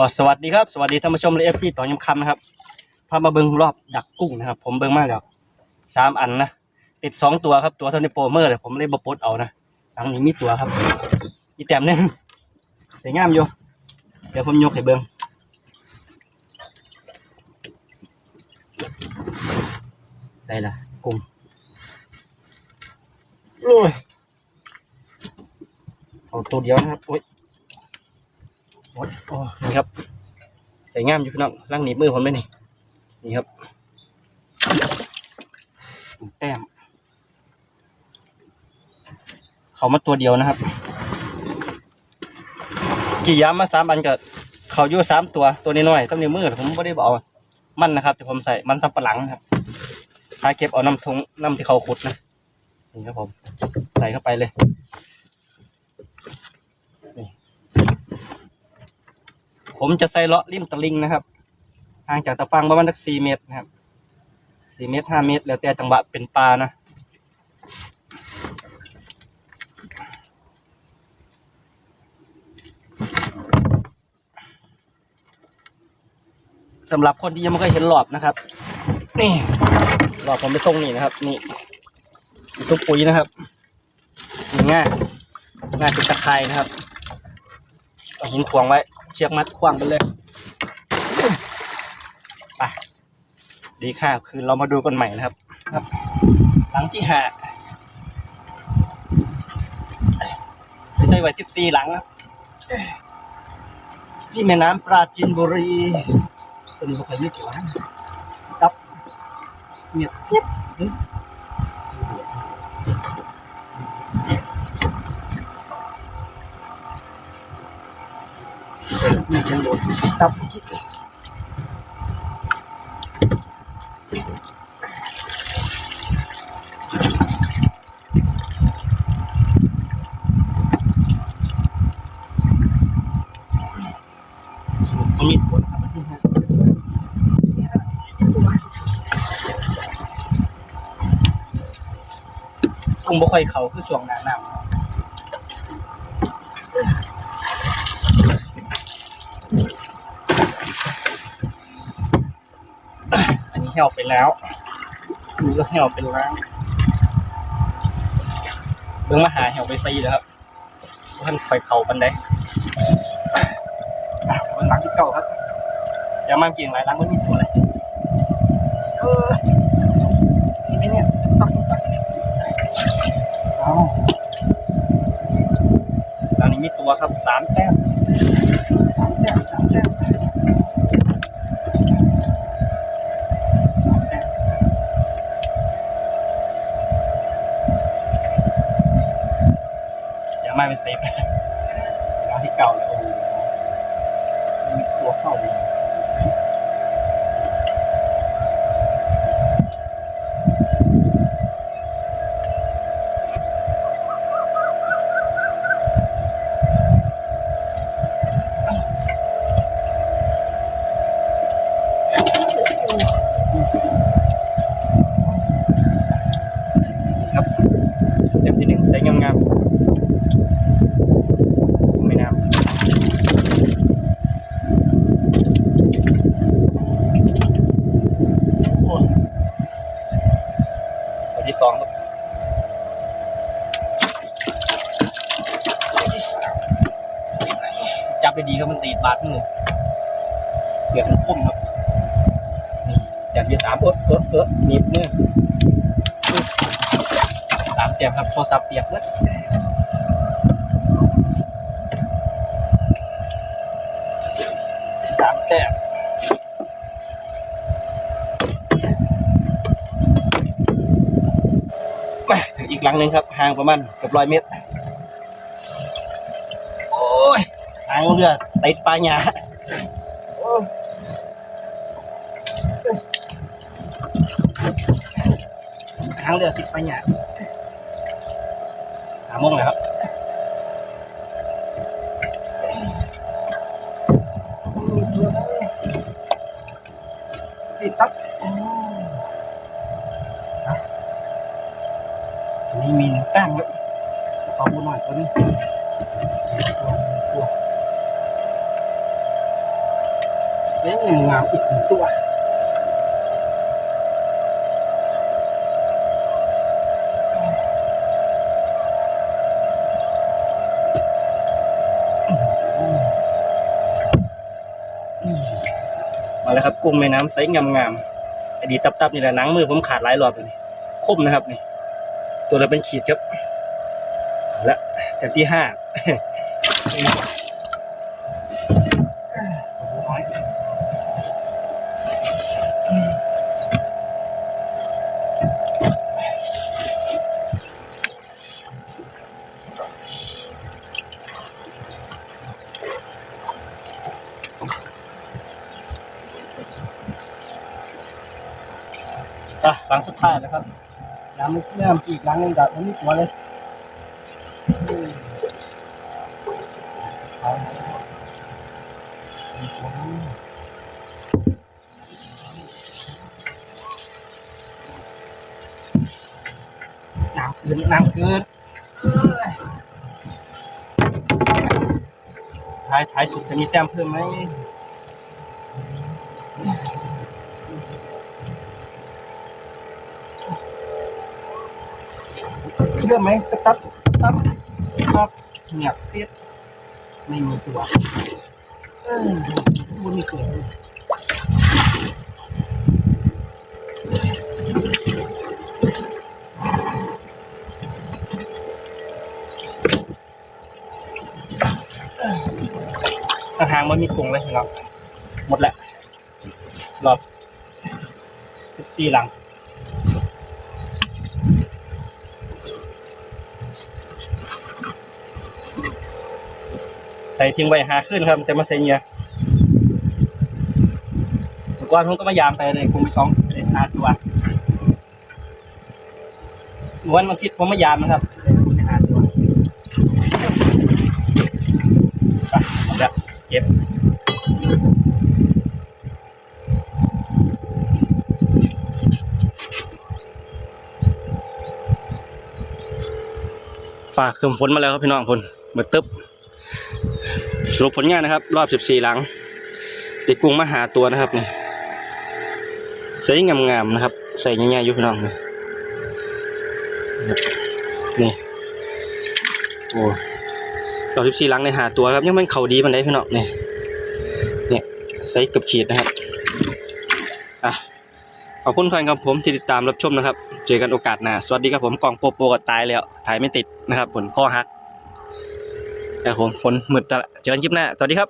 อ๋อสวัสดีครับสวัสดีท่านผู้ชมและเอฟซีต่อยำคำนะครับพามาเบิ้งรอบดักกุ้งนะครับ ผมเบิ้งมากแล้วสามอันนะติดสองตัวครับตัวเท่านี้โปรเมอร์เลยผมเลยบปดเอานะหลังนี้มีตัวครับอีแต้มนึงสวยงามอยู่เดี๋ยวผมยกให้เบิ้งใส่ละกุ้งโอ้ยเอาตัวเดียวนะครับโอ้ย โอ้ยโอ้ยนี่ครับใส่งามอยู่พี่น้องล่างหนีบมือผมเลยนี่นี่ครับแต้มเขามาตัวเดียวนะครับ กี่ย้ำมาสามอันกับเขาอยู่สามตัวตัวน้อยๆต้องนิ้วมือผมไม่ได้บอกเอามันนะครับที่ผมใส่มันสับปะหลังนะครับถ้าเก็บเอาน้ำทงน้ำที่เขาขุดนะนี่ครับผม ใส่เข้าไปเลย ผมจะใส่เลาะริมตะลิงนะครับห่างจากตะฟังประมาณสักสี่เมตรนะครับสี่เมตรห้าเมตร แล้วแต่จังหวะเป็นปลานะสำหรับคนที่ยังไม่เคยเห็นหลอบนะครับ นี่หลอบผมไปส่งนี่นะครับ นี่ทุกปุ๋ยนะครับนี่ง่ายง่ายเป็นตะไคร้นะครับเอาหินขวงไว้ เชือกมัดขวางไปเลยไปดีค่ะคือเรามาดูกันใหม่นะครับ ครับ หลังที่หาไม่ใช่ไว้ทิบซีหลังครับที่แม่น้ำปราจีนบุรีตัวนี้เขาเคยยึดอยู่นะครับเงียบเงียบเฮ้ย มีเสียงโดดตับจิ๊กมีผลครับที่ห้าคงบ่ค่อยเขาคือช่วงหน้าหนาว อันนี้เหี่ยวไปแล้วอันนี้ก็เหี่ยวไปแล้วเบิ่งมาหาเหี่ยวไปซีแล้วครับท่านคอยเขาบันไดอะบนหลังที่เก่าครับอย่ามาเกี่ยงหลายหลังมันมีตัวอะไรเออนี่ไหมเนี่ยตักตักเอาตอนนี้มีตัวครับสามแต้มสามแต้มสามแต้ม อย่ามาเป็นเซฟร้านที่เก่าเลยโอ้โหมีตัวเข้าเลยครับเต็มที่หนึ่งใส่งามๆ ไม่น้ำโอ้ยตัวที่สองครับตัวที่สามจับไปดีครั บมันตีดบาดมือเกือบมันคมครับนี่จับที่สามเออเออเออหนีบมือปึ๊บสามเตียบครับโทรศัพท์เปียกเลยสามแต้มถึงอีกหลังหนึ่งครับห่างประมาณเกือบร้อยเมตร โอ้ยทางเรือ ติดปลาหยาโอ้ยทางเรือติดปลาหยาหาโมงแล้วครับติดตับอันนี้มีหนึ่งแต้มครับขอบูหน่อยตัวนี้ตัวตัว เอ้ยงามอีกหนึ่งตัวมาแล้วครับกุ้งแม่น้ำไซส์งามๆไอดีตับๆนี่แหละหนังมือผมขาดหลายรอบเลยนี่คมนะครับนี่ตัวละเป็นขีดครับเอาละแต่ที่ห้า อะหลังสุดท้ายแล้วครับน้ำไม่น้ำจีกหลังนึงดับมันนี่ตัวเลยน้ำคืนน้ำคืนเอ้ยท้ายท้ายสุดจะมีแต้มเพิ่มไหม เรื่อไหมตับตับตับเงียบเทียดไม่มีตัวเออบุญมีตัวทางมันมีกรุงเลยครับหมดแหละรอบสิบสี่หลัง ใส่ทิ้งไว้หาขึ้นครับแต่มาใส่เงียเมื่อก่อนผมก็มายามไปเลยคงไปสองเลยหาตัววันวันอาทิตย์ผมมายามนะครับเลยคงไปหาตัวไปเอาละเก็บฝากครื่องฝนมาแล้วครับพี่น้องพลเมื่อตึ๊บ สรุปผลงานนะครับ รอบ 14 หลังเด็กกุ้งมาหาตัวนะครับนี่ใส่งามๆนะครับ ใส่ง่ายๆอยู่พี่น้องนี่นี่โอ้รอบ 14 หลังในหาตัวครับยังเป็นเขาดีมันได้พี่น้องนี่เนี่ยใส่เกับขีดนะครับอะขอบคุณแฟนครับผมที่ติดตามรับชมนะครับ เจอกันโอกาสหน้าสวัสดีครับผมกล่องโปโปก็ตายแล้วถ่ายไม่ติดนะครับผลข้อหัก ครับผมฝนหมึดจะเจอกันคลิปหน้า สวัสดีครับ